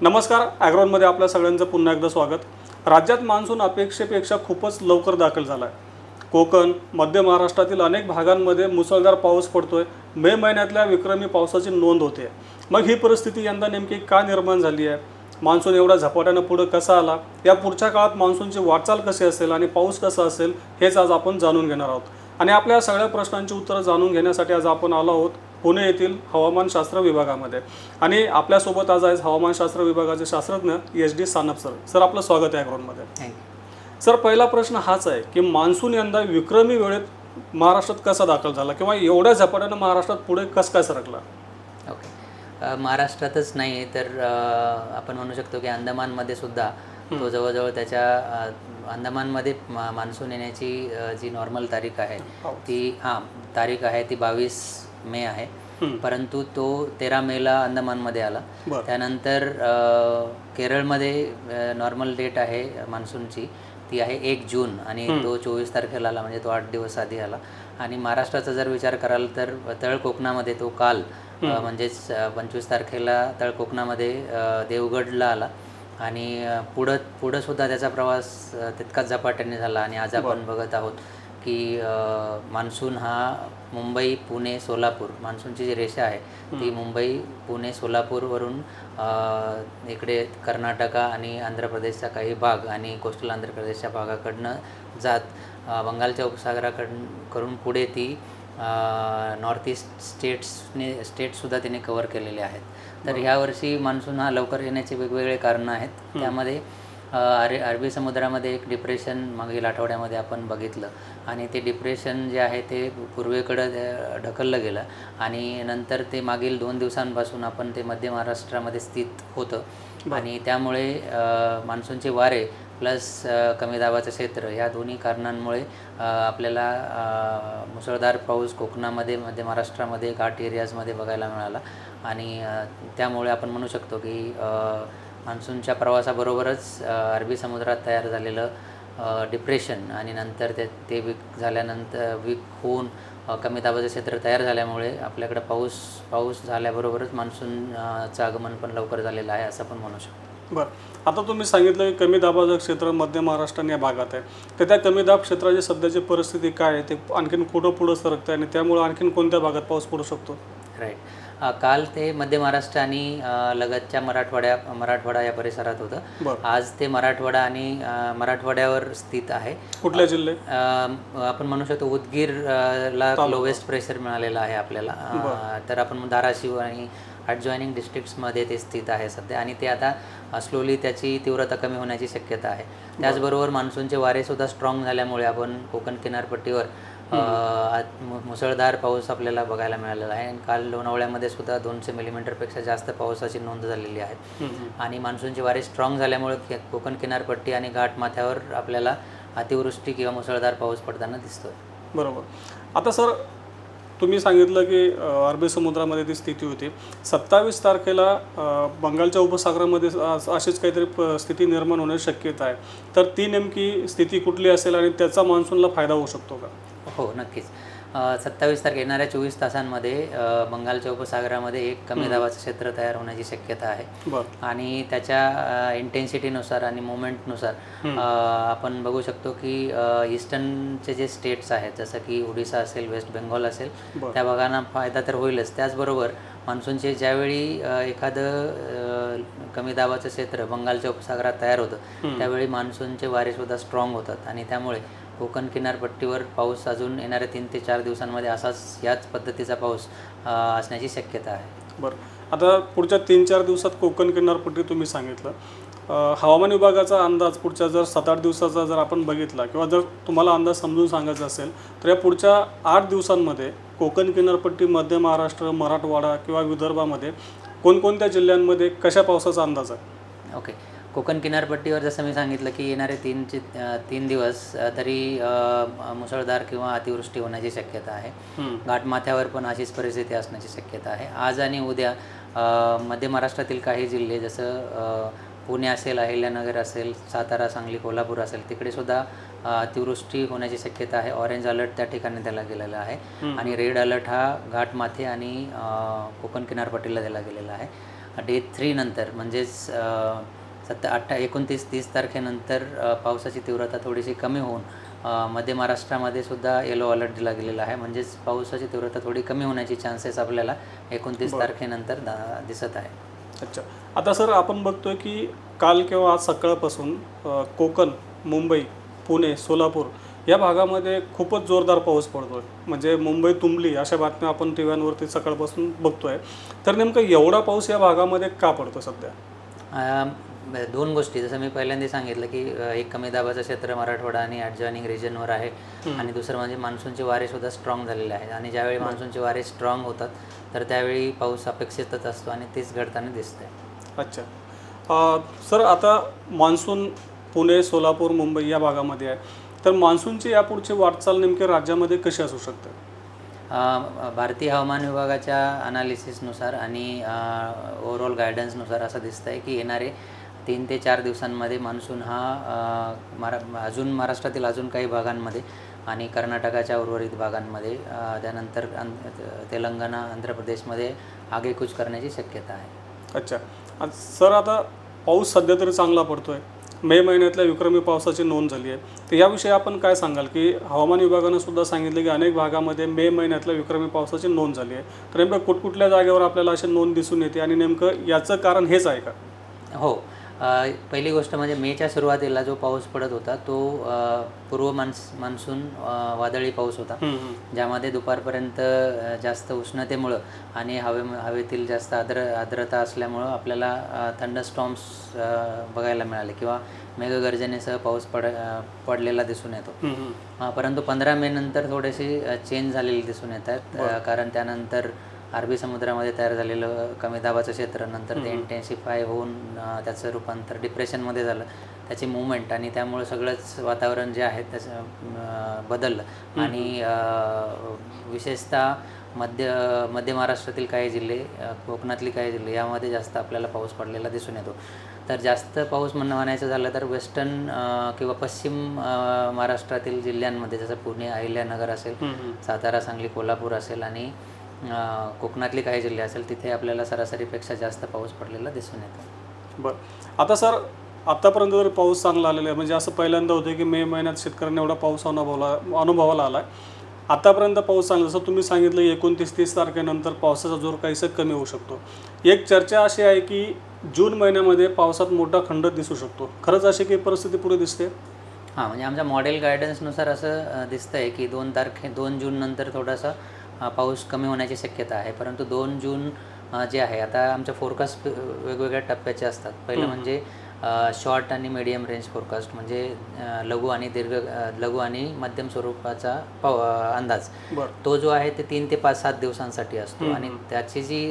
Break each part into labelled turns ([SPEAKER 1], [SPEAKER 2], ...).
[SPEAKER 1] नमस्कार ॲग्रोनमध्ये आपल्या सगळ्यांचं पुन्हा एकदा स्वागत. राज्यात मान्सून अपेक्षेपेक्षा खूपच लवकर दाखल झाला आहे कोकण मध्य महाराष्ट्रातील अनेक भागांमध्ये मुसळधार पाऊस पडतोय. मे महिन्यातल्या विक्रमी पावसाची नोंद होते. मग ही परिस्थिती यंदा नेमकी का निर्माण झाली आहे? मान्सून एवढ्या झपाट्यानं पुढं कसा आला? या पुढच्या काळात मान्सूनची वाटचाल कशी असेल आणि पाऊस कसा असेल हेच आज आपण जाणून घेणार आहोत. आणि आपल्या सगळ्या प्रश्नांची उत्तरं जाणून घेण्यासाठी आज आपण आलो आहोत पुणे येथील हवामानशास्त्र विभागामध्ये. आणि आपल्यासोबत आज आहेत हवामानशास्त्र विभागाचे शास्त्रज्ञ H D Sanap sir. Sir आपलं स्वागत आहे ॲग्रोनमध्ये
[SPEAKER 2] थँक्यू
[SPEAKER 1] सर पहिला प्रश्न हाच आहे की मान्सून यंदा विक्रमी वेळेत महाराष्ट्रात कसा दाखल झाला? किंवा एवढ्या झपाट्यानं महाराष्ट्रात पुढे कसं काय सरकला?
[SPEAKER 2] ओके महाराष्ट्रातच नाही तर आपण म्हणू शकतो की अंदमानमध्ये सुद्धा तो जवळजवळ त्याच्या अंदमानमध्ये मान्सून येण्याची जी नॉर्मल तारीख आहे. ती हां तारीख आहे ती बावीस मे आहे. परंतु तो तेरा मेला अंदमानमध्ये आला. त्यानंतर केरळमध्ये नॉर्मल डेट आहे मान्सूनची ती आहे एक जून आणि तो चोवीस तारखेला आला म्हणजे तो आठ दिवस आधी आला. आणि महाराष्ट्राचा जर विचार कराल तर तळ कोकणामध्ये तो काल म्हणजेच पंचवीस तारखेला तळ कोकणामध्ये देवगडला आला. आणि पुढं पुढं सुद्धा त्याचा प्रवास तितकाच झपाट्याने झाला आणि आज आपण बघत आहोत. की मान्सून हा मुंबई पुणे सोलापूर मान्सूनची जी रेषा आहे ती मुंबई पुणे सोलापूरवरून इकडे कर्नाटका आणि आंध्र प्रदेशचा काही भाग आणि कोस्टल आंध्र प्रदेशच्या भागाकडनं जात बंगालच्या उपसागराकडून करून पुढे ती नॉर्थ ईस्ट स्टेट्सने स्टेटसुद्धा तिने कवर केलेले आहेत. तर ह्या वर्षी मान्सून हा लवकर येण्याचे वेगवेगळे कारणं आहेत. त्यामध्ये अरे अरबी समुद्रामध्ये एक डिप्रेशन मागील आठवड्यामध्ये आपण बघितलं. आणि ते डिप्रेशन जे आहे ते पूर्वेकडं ढकललं गेलं. आणि नंतर ते मागील दोन दिवसांपासून आपण ते मध्य महाराष्ट्रामध्ये स्थित होतं. आणि त्यामुळे मान्सूनचे वारे प्लस कमी दाबाचं क्षेत्र या दोन्ही कारणांमुळे आपल्याला मुसळधार पाऊस कोकणामध्ये मध्य महाराष्ट्रामध्ये घाट एरियाजमध्ये बघायला मिळाला. आणि त्यामुळे आपण म्हणू शकतो की मान्सूनच्या प्रवासाबरोबरच अरबी समुद्रात तयार झालेलं डिप्रेशन आणि नंतर ते ते वीक झाल्यानंतर वीक होऊन कमी दाबाचं क्षेत्र तयार झाल्यामुळे आपल्याकडे पाऊस पाऊस झाल्याबरोबरच मान्सूनचं आगमन पण लवकर झालेलं आहे असं पण म्हणू शकतो.
[SPEAKER 1] बरं. आता तुम्ही सांगितलं की कमी दाबाचं क्षेत्र मध्य महाराष्ट्र आणि या भागात आहे. तर त्या कमी दाब क्षेत्राची सध्याची परिस्थिती काय आहे? ते आणखीन कुठं पुढं सरकतं आणि त्यामुळे आणखीन कोणत्या भागात पाऊस पडू शकतो?
[SPEAKER 2] राईट काल ते मध्य महाराष्ट्र आणि लगतच्या मराठवाड्या मराठवाडा या परिसरात होतं. आज ते मराठवाडा आणि मराठवाड्यावर स्थित आहे.
[SPEAKER 1] कुठल्या जिल्हे
[SPEAKER 2] आपण म्हणू शकतो उदगीर ला लोवेस्ट प्रेशर मिळालेलं आहे आपल्याला. तर आपण धाराशिव आणि ॲडजॉईनिंग डिस्ट्रिक्ट्समध्ये ते स्थित आहे सध्या. आणि ते आता स्लोली त्याची तीव्रता कमी होण्याची शक्यता आहे. त्याचबरोबर मान्सूनचे वारेसुद्धा स्ट्रॉंग झाल्यामुळे आपण कोकण किनारपट्टीवर मुसळधार पाऊस आपल्याला बघायला मिळालेला आहे. आणि काल लोणावळ्यामध्ये सुद्धा दोनशे मिलीमीटरपेक्षा जास्त पावसाची नोंद झालेली आहे. आणि मान्सूनचे वारे स्ट्रॉंग झाल्यामुळे कोकण किनारपट्टी आणि घाटमाथ्यावर आपल्याला अतिवृष्टी किंवा मुसळधार पाऊस पडताना दिसतोय.
[SPEAKER 1] बरोबर. आता सर तुम्ही सांगितलं की अरबी समुद्रामध्ये ती स्थिती होती. सत्तावीस तारखेला बंगालच्या उपसागरामध्ये अशीच काहीतरी स्थिती निर्माण होण्याची शक्यता आहे. तर ती नेमकी स्थिती कुठली असेल आणि त्याचा मान्सूनला फायदा होऊ शकतो का?
[SPEAKER 2] हो नक्कीच. सत्तावीस तारखे येणाऱ्या चोवीस तासांमध्ये बंगालच्या उपसागरामध्ये एक कमी दाबाचं क्षेत्र तयार होण्याची शक्यता आहे. आणि त्याच्या इंटेन्सिटीनुसार आणि मोमेंटनुसार अ, आपण बघू शकतो की ईस्टर्नचे जे स्टेट्स आहेत जसं की ओडिसा असेल वेस्ट बेंगॉल असेल. त्या भागांना फायदा तर होईलच. त्याचबरोबर मान्सूनचे ज्यावेळी एखादं कमी दाबाचं क्षेत्र बंगालच्या उपसागरात तयार होतं त्यावेळी मान्सूनचे वारेसुद्धा स्ट्रॉंग होतात. आणि त्यामुळे कोकण किनारपट्टीवर पाऊस अजून येणाऱ्या तीन ते चार दिवसांमध्ये असाच याच पद्धतीचा पाऊस असण्याची शक्यता आहे.
[SPEAKER 1] बरं. आता पुढच्या तीन चार दिवसात कोकण किनारपट्टी तुम्ही सांगितलं. हवामान विभागाचा अंदाज पुढच्या जर सात आठ दिवसाचा जर आपण बघितला किंवा जर तुम्हाला अंदाज समजून सांगायचा असेल तर या पुढच्या आठ दिवसांमध्ये कोकण किनारपट्टी मध्य महाराष्ट्र मराठवाडा किंवा विदर्भामध्ये कोणकोणत्या जिल्ह्यांमध्ये कशा पावसाचा अंदाज आहे?
[SPEAKER 2] ओके. कोकण किनारपट्टीवर जसं मी सांगितलं की येणारे तीनचे तीन दिवस तरी मुसळधार किंवा अतिवृष्टी होण्याची शक्यता आहे. घाटमाथ्यावर पण अशीच परिस्थिती असण्याची शक्यता आहे. आज आणि उद्या मध्य महाराष्ट्रातील काही जिल्हे जसं पुणे असेल अहिल्यानगर असेल सातारा सांगली कोल्हापूर असेल तिकडे सुद्धा अतिवृष्टी होण्याची शक्यता आहे. ऑरेंज अलर्ट त्या ठिकाणी दिला गेलेला आहे. आणि रेड अलर्ट हा घाटमाथे आणि कोकण किनारपट्टीला दिला गेलेला आहे. डे थ्री नंतर म्हणजेच सत्ता अठ्ठा एकोणतीस तीस तारखेनंतर पावसाची तीव्रता थोडीशी कमी होऊन मध्य महाराष्ट्रामध्ये सुद्धा येलो अलर्ट दिला गेलेला आहे. म्हणजेच पावसाची तीव्रता थोडी कमी होण्याची चान्सेस आपल्याला एकोणतीस तारखेनंतर दा दिसत आहे.
[SPEAKER 1] अच्छा. आता सर आपण बघतोय की काल किंवा आज सकाळपासून कोकण मुंबई पुणे सोलापूर या भागामध्ये खूपच जोरदार पाऊस पडतोय. म्हणजे मुंबई तुंबली अशा बातम्या आपण टी व्हीवरती सकाळपासून बघतोय. तर नेमकं एवढा पाऊस या भागामध्ये का पडतो सध्या?
[SPEAKER 2] दोन गोष्टी. जसं मी पहिल्यांदा सांगितलं की एक कमी दाबाचं क्षेत्र मराठवाडा आणि ॲडजॉइनिंग रिजनवर आहे. आणि दुसरं म्हणजे मान्सूनचे वारे सुद्धा स्ट्रॉंग झालेले आहेत. आणि ज्यावेळी मान्सूनचे वारे स्ट्रॉंग होतात तर त्यावेळी पाऊस अपेक्षितच असतो आणि तेच घडताना दिसतंय.
[SPEAKER 1] अच्छा. सर आता मान्सून पुणे सोलापूर मुंबई या भागामध्ये आहे. तर मान्सूनची यापुढची वाटचाल नेमकी राज्यामध्ये कशी असू शकते?
[SPEAKER 2] भारतीय हवामान विभागाच्या अनालिसिसनुसार आणि ओव्हरऑल गायडन्सनुसार असं दिसतं आहे की येणारे तीन ते चार दिवसांमध्ये मान्सून हा मारा अजून महाराष्ट्रातील अजून काही भागांमध्ये आणि कर्नाटकाच्या उर्वरित भागांमध्ये त्यानंतर तेलंगणा आंध्र प्रदेशमध्ये आगेकूच करण्याची शक्यता आहे.
[SPEAKER 1] अच्छा. सर आता पाऊस सध्या तरी चांगला पडतोय. मे महिन्यातल्या विक्रमी पावसाची नोंद झाली आहे. तर याविषयी आपण काय सांगाल की हवामान विभागानं सुद्धा सांगितलं की अनेक भागामध्ये मे महिन्यातल्या विक्रमी पावसाची नोंद झाली आहे. तर नेमकं कुठकुठल्या जागेवर आपल्याला अशी नोंद दिसून येते आणि नेमकं याचं कारण हेच आहे का?
[SPEAKER 2] हो. पहिली गोष्ट म्हणजे मेच्या सुरुवातीला जो पाऊस पडत होता तो पूर्व मान्स मान्सून वादळी पाऊस होता. ज्यामध्ये दुपारपर्यंत जास्त उष्णतेमुळं आणि हवे हवेतील जास्त आर्द्र आर्द्रता असल्यामुळं आपल्याला थंडरस्टॉम्स बघायला मिळाले किंवा मेघगर्जनेसह पाऊस पड पडलेला दिसून येतो. परंतु पंधरा मे नंतर थोडेसे चेंज झालेले दिसून येत आहेत अ, कारण त्यानंतर अरबी समुद्रामध्ये तयार झालेलं कमी दाबाचं क्षेत्र नंतर ते इंटेन्सिफाय होऊन त्याचं रूपांतर डिप्रेशनमध्ये झालं. त्याची मुवमेंट आणि त्यामुळे सगळंच वातावरण जे आहे त्याचं बदललं. आणि विशेषतः मध्य मध्य महाराष्ट्रातील काही जिल्हे कोकणातली काही जिल्हे यामध्ये जास्त आपल्याला पाऊस पडलेला दिसून येतो. तर जास्त पाऊस म्हणणं म्हणायचं झालं तर वेस्टर्न किंवा पश्चिम महाराष्ट्रातील जिल्ह्यांमध्ये जसं पुणे अहिल्यानगर असेल. सातारा सांगली कोल्हापूर असेल आणि कोकणातले काही जिल्हे असेल तिथे आपल्याला सरासरीपेक्षा जास्त पाऊस पडलेला दिसून येतो.
[SPEAKER 1] बरं. आता सर आतापर्यंत जर पाऊस चांगला आलेला आहे म्हणजे असं पहिल्यांदा होतं की मे महिन्यात शेतकऱ्यांना एवढा पाऊस अनुभवला अनुभवाला आला आहे आतापर्यंत पाऊस चांगला जसं तुम्ही सांगितलं एकोणतीस तीस तारखेनंतर पावसाचा जोर काहीसा कमी होऊ शकतो. एक चर्चा अशी आहे की जून महिन्यामध्ये पावसात मोठा खंड दिसू शकतो. खरंच अशी काही परिस्थिती पुढे दिसते?
[SPEAKER 2] हां म्हणजे आमच्या मॉडेल गायडन्सनुसार असं दिसतं आहे की दोन तारखे दोन जून नंतर थोडासा पाऊस कमी होण्याची शक्यता आहे. परंतु दोन जून जे आहे आता आमच्या फोरकास्ट वेगवेगळ्या टप्प्याचे असतात. पहिलं म्हणजे शॉर्ट आणि मीडियम रेंज फोरकास्ट म्हणजे लघु आणि दीर्घ लघु आणि मध्यम स्वरूपाचा अंदाज. तो जो आहे ते तीन ते पाच सात दिवसांसाठी असतो. आणि त्याची जी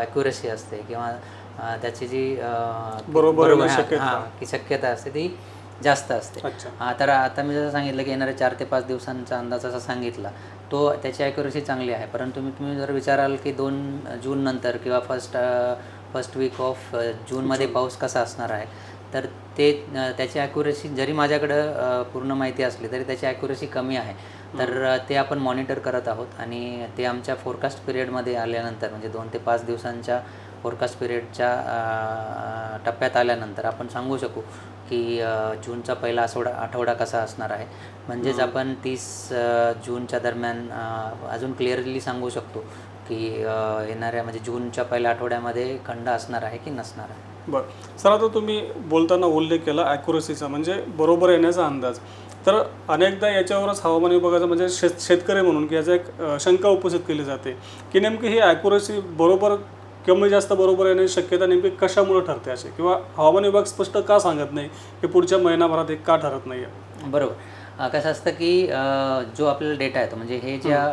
[SPEAKER 2] ॲक्युरेसी असते किंवा त्याची जी
[SPEAKER 1] बरोबर
[SPEAKER 2] की शक्यता असते ती जास्त असते.
[SPEAKER 1] अच्छा.
[SPEAKER 2] तर आता मी जसं सांगितलं की येणाऱ्या चार ते पाच दिवसांचा अंदाज असा सांगितला तो त्याची ॲक्युरेसी चांगली आहे. परंतु मी तुम्ही जर विचाराल की दोन जून नंतर किंवा फर्स्ट फर्स्ट वीक ऑफ जूनमध्ये पाऊस कसा असणार आहे तर ते त्याची ॲक्युरेसी जरी माझ्याकडं पूर्ण माहिती असली तरी त्याची ॲक्युरेसी कमी आहे. तर ते आपण मॉनिटर करत आहोत आणि ते आमच्या फोरकास्ट पिरियडमध्ये आल्यानंतर म्हणजे दोन ते पाच दिवसांच्या फोरकास्ट पिरियडच्या टप्प्यात आल्यानंतर आपण सांगू शकू की जूनचा पहिला आठवडा आठवडा कसा असणार आहे. म्हणजेच आपण तीस जूनच्या दरम्यान अजून क्लिअरली सांगू शकतो की येणाऱ्या म्हणजे जूनच्या पहिल्या आठवड्यामध्ये खंड असणार आहे की नसणार आहे.
[SPEAKER 1] बरं. सर आता तुम्ही बोलताना उल्लेख केला ॲक्युरसीचा म्हणजे बरोबर येण्याचा अंदाज. तर अनेकदा याच्यावरच हवामान विभागाचा म्हणजे शेत शेतकरी म्हणून की याचा एक शंका उपस्थित केली जाते की नेमकी ही ॲक्युरसी बरोबर कमी जास्त बरोबर येण्याची शक्यता नेमकी कशामुळे ठरते असे किंवा हवामान विभाग स्पष्ट का सांगत नाही की पुढच्या महिनाभरात एक का ठरत नाही आहे
[SPEAKER 2] बरोबर कसं असतं की जो आपल्याला डेटा येतो म्हणजे हे ज्या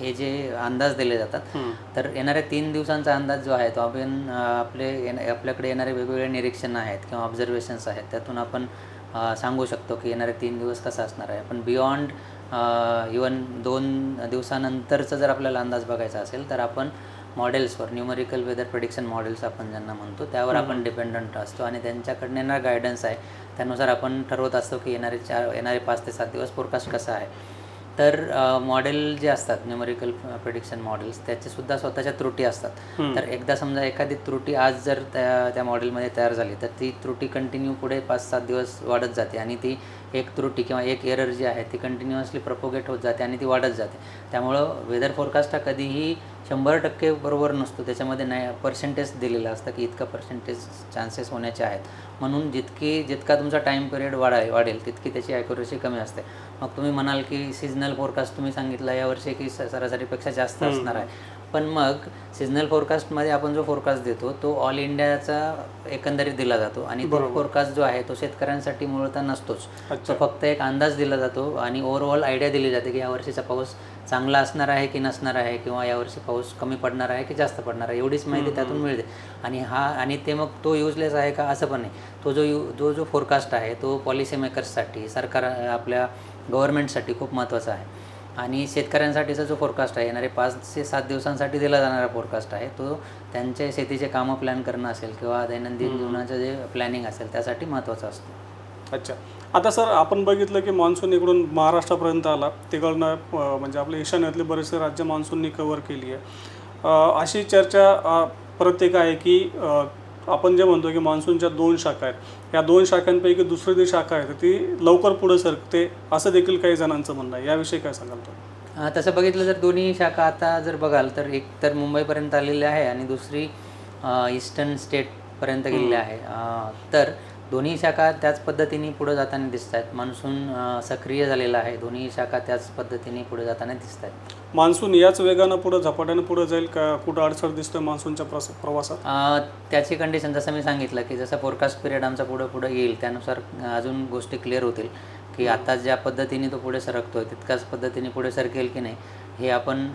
[SPEAKER 2] हे जे अंदाज दिले जातात तर येणाऱ्या तीन दिवसांचा अंदाज जो आहे तो आपण आपले आपल्याकडे येणारे वेगवेगळे निरीक्षणं आहेत किंवा ऑब्झर्वेशन्स आहेत त्यातून आपण सांगू शकतो की येणारे तीन दिवस कसा असणार आहे. पण बियॉन्ड इवन दोन दिवसानंतरचा जर आपल्याला अंदाज बघायचा असेल तर आपण मॉडेल्सवर न्यूमरिकल वेदर प्रिडिक्शन मॉडेल्स आपण ज्यांना म्हणतो त्यावर आपण डिपेंडंट असतो आणि त्यांच्याकडनं येणारा गायडन्स आहे. त्यानुसार आपण ठरवत असतो की येणारे चार येणारे पाच ते सात दिवस फोरकास्ट कसा आहे. तर मॉडेल जे असतात न्यूमरिकल प्रिडिक्शन मॉडेल्स त्याचे सुद्धा स्वतःच्या त्रुटी असतात. तर एकदा समजा एखादी त्रुटी आज जर त्या त्या मॉडेलमध्ये तयार झाली तर ती त्रुटी कंटिन्यू पुढे पाच सात दिवस वाढत जाते आणि ती एक त्रुटी किंवा एक एरर जी आहे ती कंटिन्युअसली प्रपोगेट होत जाते आणि ती वाढत जाते. त्यामुळं वेदर फोरकास्ट हा कधीही शंभर टक्के बरोबर नसतो. त्याच्यामध्ये नाही पर्सेंटेज दिलेलं असतं की इतकं पर्सेंटेज चान्सेस होण्याचे आहेत. म्हणून जितकी जितका तुमचा टाईम पिरियड वाढाय वाढेल तितकी त्याची ॲक्युरेसी कमी असते. मग तुम्ही म्हणाल की सिजनल फोरकास्ट तुम्ही सांगितलं यावर्षी की सरासरीपेक्षा जास्त असणार आहे. पण मग सिजनल फोरकास्टमध्ये आपण जो फोरकास्ट देतो तो ऑल इंडियाचा एकंदरीत दिला जातो. आणि तो फोरकास्ट जो आहे तो शेतकऱ्यांसाठी मूळतः नसतोच. तो फक्त एक अंदाज दिला जातो आणि ओव्हरऑल आयडिया दिली जाते की यावर्षीचा पाऊस चांगला असणार आहे की नसणार आहे किंवा यावर्षी पाऊस कमी पडणार आहे की जास्त पडणार आहे एवढीच माहिती त्यातून मिळते. आणि हा आणि ते मग तो युजलेस आहे का असं पण नाही. तो जो यू जो जो फोरकास्ट आहे तो पॉलिसी मेकर्ससाठी सरकार आपल्या गव्हर्नमेंटसाठी खूप महत्त्वाचा आहे. आणि शेतकऱ्यांसाठीचा जो फोरकास्ट आहे येणारे पाच ते सात दिवसांसाठी दिला जाणारा फोरकास्ट आहे तो त्यांचे शेतीचे कामं प्लॅन करणं असेल किंवा दैनंदिन जीवनाचं जे प्लॅनिंग असेल त्यासाठी महत्त्वाचं असतं.
[SPEAKER 1] अच्छा. आता सर आपण बघितलं की मान्सून इकडून महाराष्ट्रापर्यंत आला. तिकडनं म्हणजे आपल्या ईशान्यातली बरेचसे राज्य मान्सूननी कव्हर केली आहे. अशी चर्चा प्रत्येक आहे की आपण जे म्हणतो की मान्सूनच्या दोन शाखा आहेत. या दोन शाखांपैकी दुसरी जी शाखा आहे तर ती लवकर पुढे सरकते असं देखील काही जणांचं म्हणणं आहे. याविषयी काय सांगाल तुम्ही?
[SPEAKER 2] अं, तसं बघितलं जर दोन्ही शाखा आता जर बघाल तर एक तर मुंबईपर्यंत आलेली आहे आणि दुसरी ईस्टर्न स्टेटपर्यंत गेलेली आहे. तर दोन्ही शाखा त्याच पद्धतीने पुढे जाताना दिसत आहेत मान्सून सक्रिय झालेला आहे. दोन्ही शाखा त्याच पद्धतीने पुढे जाताना दिसत आहेत
[SPEAKER 1] मान्सून याच वेगानं पुढं झपाट्यानं पुढं जाईल का? कुठं अडचण दिसतोय मान्सूनच्या प्रस प्रवासात?
[SPEAKER 2] त्याची कंडिशन जसं मी सांगितलं की जसं फोरकास्ट पिरियड आमचा पुढं पुढं येईल त्यानुसार अजून गोष्टी क्लिअर होतील की आता ज्या पद्धतीने तो पुढे सरकतोय तितकाच पद्धतीने पुढे सरकेल की नाही हे आपण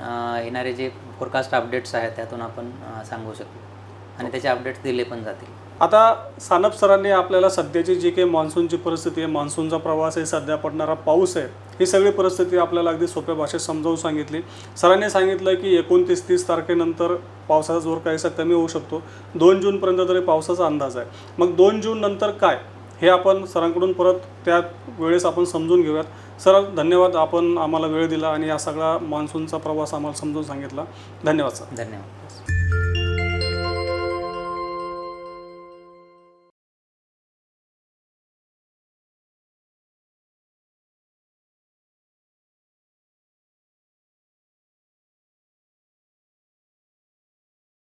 [SPEAKER 2] येणारे जे फोरकास्ट अपडेट्स आहेत त्यातून आपण सांगू शकू. आणि त्याचे अपडेट्स दिले पण जातील.
[SPEAKER 1] आता सानप सरांनी आपल्याला सध्याची जी काही मान्सूनची परिस्थिती आहे मान्सूनचा प्रवास आहे सध्या पडणारा पाऊस आहे ही सगळी परिस्थिती आपल्याला अगदी सोप्या भाषेत समजावून सांगितली. सरांनी सांगितलं की एकोणतीस तीस तारखेनंतर पावसाचा जोर काहीसा कमी होऊ शकतो. दोन जूनपर्यंत तरी पावसाचा अंदाज आहे. मग दोन जून नंतर काय? हे आपण सरांकडून परत त्या वेळेस आपण समजून घेऊयात. सर धन्यवाद. आपण आम्हाला वेळ दिला आणि या सगळा मान्सूनचा प्रवास आम्हाला समजून सांगितला. धन्यवाद सर.
[SPEAKER 2] धन्यवाद.